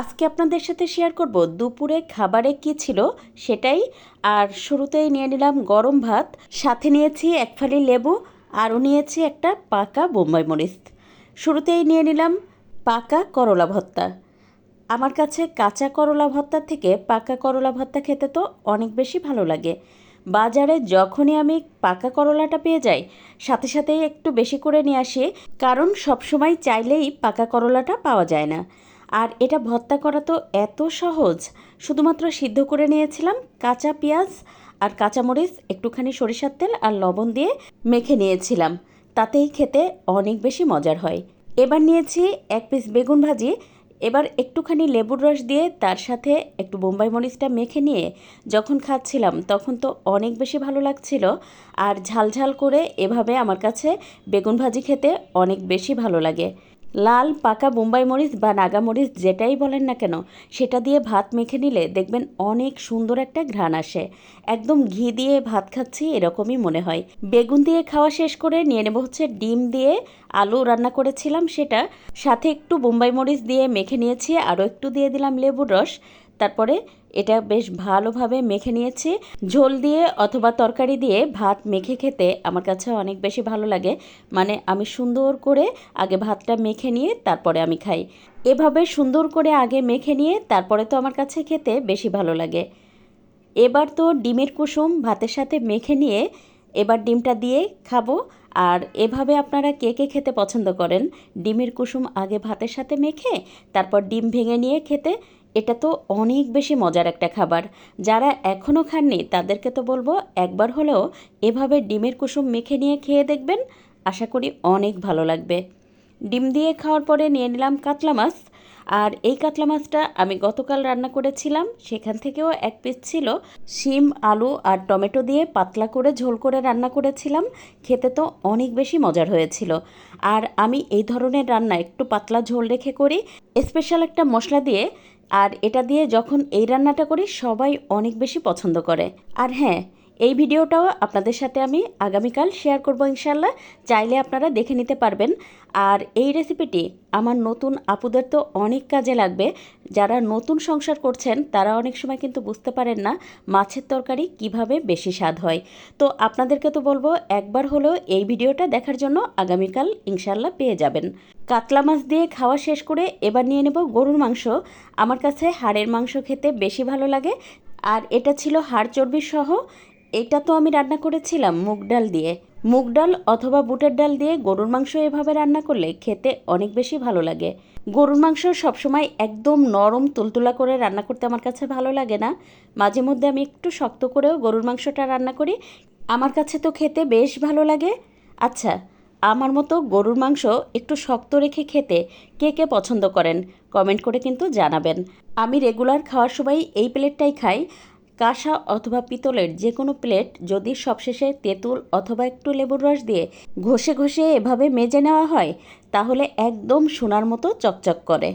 আজকে আপনাদের সাথে শেয়ার করব দুপুরে খাবারে কি ছিল সেটাই। আর শুরুতেই নিয়ে নিলাম গরম ভাত, সাথে নিয়েছি এক ফালি লেবু, আরও নিয়েছি একটা পাকা বোম্বাই মরিচ। শুরুতেই নিয়ে নিলাম পাকা করলা ভর্তা। আমার কাছে কাঁচা করলা ভর্তার থেকে পাকা করলা ভর্তা খেতে তো অনেক বেশি ভালো লাগে। বাজারে যখনই আমি পাকা করলাটা পেয়ে যাই, সাথে সাথেই একটু বেশি করে নিয়ে আসি, কারণ সবসময় চাইলেই পাকা করলাটা পাওয়া যায় না। আর এটা ভর্তা করা তো এত সহজ। শুধুমাত্র সিদ্ধ করে নিয়েছিলাম কাঁচা পেঁয়াজ আর কাঁচামরিচ, একটুখানি সরিষার তেল আর লবণ দিয়ে মেখে নিয়েছিলাম। তাতেই খেতে অনেক বেশি মজার হয়। এবার নিয়েছি এক পিস বেগুন ভাজি। এবার একটুখানি লেবুর রস দিয়ে তার সাথে একটু বোম্বাই মরিচটা মেখে নিয়ে যখন খাচ্ছিলাম তখন তো অনেক বেশি ভালো লাগছিল। আর ঝালঝাল করে এভাবে আমার কাছে বেগুন ভাজি খেতে অনেক বেশি ভালো লাগে। লাল, পাকা বোম্বাই মরিচ বা নাগা মরিচ যেটাই বলেন না কেন, সেটা দিয়ে ভাত মেখে নিলে দেখবেন অনেক সুন্দর একটা ঘ্রাণ আসে। একদম ঘি দিয়ে ভাত খাচ্ছি এরকমই মনে হয়। বেগুন দিয়ে খাওয়া শেষ করে নিয়ে নেব হচ্ছে ডিম দিয়ে আলু রান্না করেছিলাম সেটা। সাথে একটু বোম্বাই মরিচ দিয়ে মেখে নিয়েছি, আরও একটু দিয়ে দিলাম লেবুর রস। তারপরে এটা বেশ ভালোভাবে মেখে নিয়েছি। ঝোল দিয়ে অথবা তরকারি দিয়ে ভাত মেখে খেতে আমার কাছে অনেক বেশি ভালো লাগে। মানে আমি সুন্দর করে আগে ভাতটা মেখে নিয়ে তারপরে আমি খাই। এভাবে সুন্দর করে আগে মেখে নিয়ে তারপরে তো আমার কাছে খেতে বেশি ভালো লাগে। এবার তো ডিমের কুসুম ভাতের সাথে মেখে নিয়ে এবার ডিমটা দিয়ে খাব। আর এভাবে আপনারা কে কে খেতে পছন্দ করেন? ডিমের কুসুম আগে ভাতের সাথে মেখে, তারপর ডিম ভেঙে নিয়ে খেতে এটা তো অনেক বেশি মজার একটা খাবার। যারা এখনও খাননি, তাদেরকে তো বলব একবার হলেও এভাবে ডিমের কুসুম মেখে নিয়ে খেয়ে দেখবেন, আশা করি অনেক ভালো লাগবে। ডিম দিয়ে খাওয়ার পরে নিয়ে নিলাম কাতলা মাছ। আর এই কাতলা মাছটা আমি গতকাল রান্না করেছিলাম, সেখান থেকেও এক পিস ছিল। শিম, আলু আর টমেটো দিয়ে পাতলা করে ঝোল করে রান্না করেছিলাম, খেতে তো অনেক বেশি মজার হয়েছিল। আর আমি এই ধরনের রান্না একটু পাতলা ঝোল রেখে করি, স্পেশাল একটা মশলা দিয়ে আর এটা দিয়ে যখন এই রান্নাটা করি সবাই অনেক বেশি পছন্দ করে। আর হ্যাঁ এই ভিডিওটাও আপনাদের সাথে আমি আগামীকাল শেয়ার করব ইনশাল্লাহ চাইলে আপনারা দেখে নিতে পারবেন। আর এই রেসিপিটি আমার নতুন আপুদের তো অনেক কাজে লাগবে। যারা নতুন সংসার করছেন, তারা অনেক সময় কিন্তু বুঝতে পারেন না মাছের তরকারি কীভাবে বেশি স্বাদ হয়। তো আপনাদেরকে তো বলব, একবার হলেও এই ভিডিওটা দেখার জন্য আগামীকাল ইনশাল্লাহ পেয়ে যাবেন। কাতলা মাছ দিয়ে খাওয়া শেষ করে এবার নিয়ে নেব গরুর মাংস। আমার কাছে হাড়ের মাংস খেতে বেশি ভালো লাগে। আর এটা ছিল হাড় চর্বি সহ এটা তো আমি রান্না করেছিলাম মুগ ডাল দিয়ে। মুগ ডাল অথবা বুটের ডাল দিয়ে গরুর মাংস এভাবে রান্না করলে খেতে অনেক বেশি ভালো লাগে। গরুর মাংস সবসময় একদম নরম তুলতুলা করে রান্না করতে আমার কাছে ভালো লাগে না। মাঝে মধ্যে আমি একটু শক্ত করেও গরুর মাংসটা রান্না করি। আমার কাছে তো খেতে বেশ ভালো লাগে। আচ্ছা আমার মতো গরুর মাংস একটু শক্ত রেখে খেতে কে কে পছন্দ করেন? কমেন্ট করে কিন্তু জানাবেন। আমি রেগুলার খাওয়ার সময় এই প্লেটটাই খাই। কাঁসা অথবা পিতলের যে কোনো প্লেট যদি সবশেষে তেঁতুল অথবা একটু লেবুর রস দিয়ে ঘষে ঘষে এভাবে মেজে নেওয়া হয়, তাহলে একদম সোনার মতো চকচক করে।